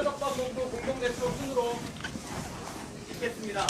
흑제덮밥 공부 공동대표 순으로 있겠습니다.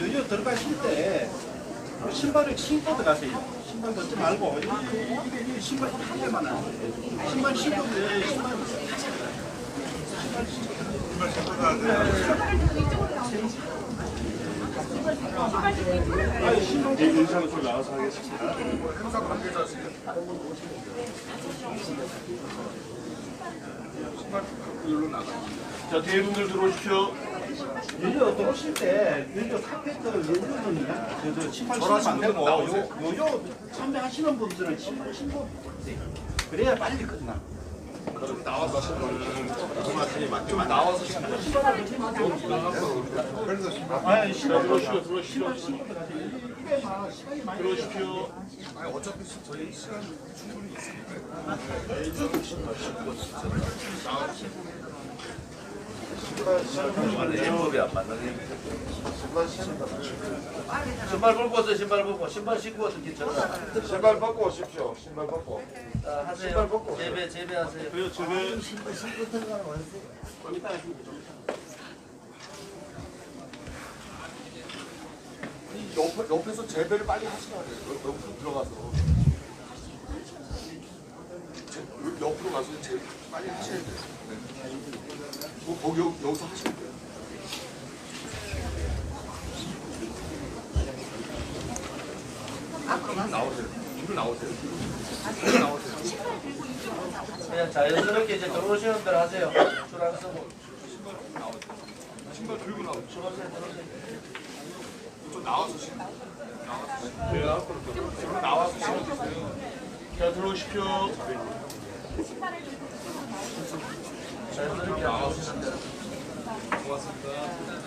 여유 들어가실 때 신발을 신고 들어가세요. 신발 벗지 말고 신발 한 개만 안 돼. 신발 신고 돼. 신발 신발 신고 들어가세요. 인상 좀 나와서 하겠습니다. 행사 관계자시죠? 신발 여기로 나가. 자, 뒤에 분들 들어오십시오. 여기 들어오실 때 여기 카페트 열려놓으면 그저 신발 신으면 안 되고 요 요요 참배하시는 분들은 신발 신고. 그래야 빨리 끝나. 좀 나와서 신발. 좀 나와서 신발. 그래서 신발. 아 신발 신발 신고. 이게 막 시간이 많이 들어오십시오. 아니 어차피 저희 시간 충분히 있으니까. 제법이 안 맞는 신발 벗고 오세요 신발 벗고 신발 신고 와서 괜찮아 신발 벗고 오십시오. 신발 벗고. 자, 하세요 재배 재배하세요 그래요, 지금 이 옆에, 옆에서 재배를 빨리 돼요. 옆- 옆으로 들어가서. 제- 옆으로 가서 재 빨리 하셔야 돼요. 네. 뭐, 거기 여- 여기서 하시면 돼요. 앞으로 나오세요. 뒤로 나오세요. 뒤로 나오세요. 그냥 자연스럽게 이제 들어오시는 대로 하세요 줄안 서고 신발 들고 나오세요. 들어오세요 들어오세요 좀 나와서 신 고. 나와서. 네, 앞으로. 나와서 신어주세요. 자, 들어오십시오. 나오시는 대로 고맙습니다.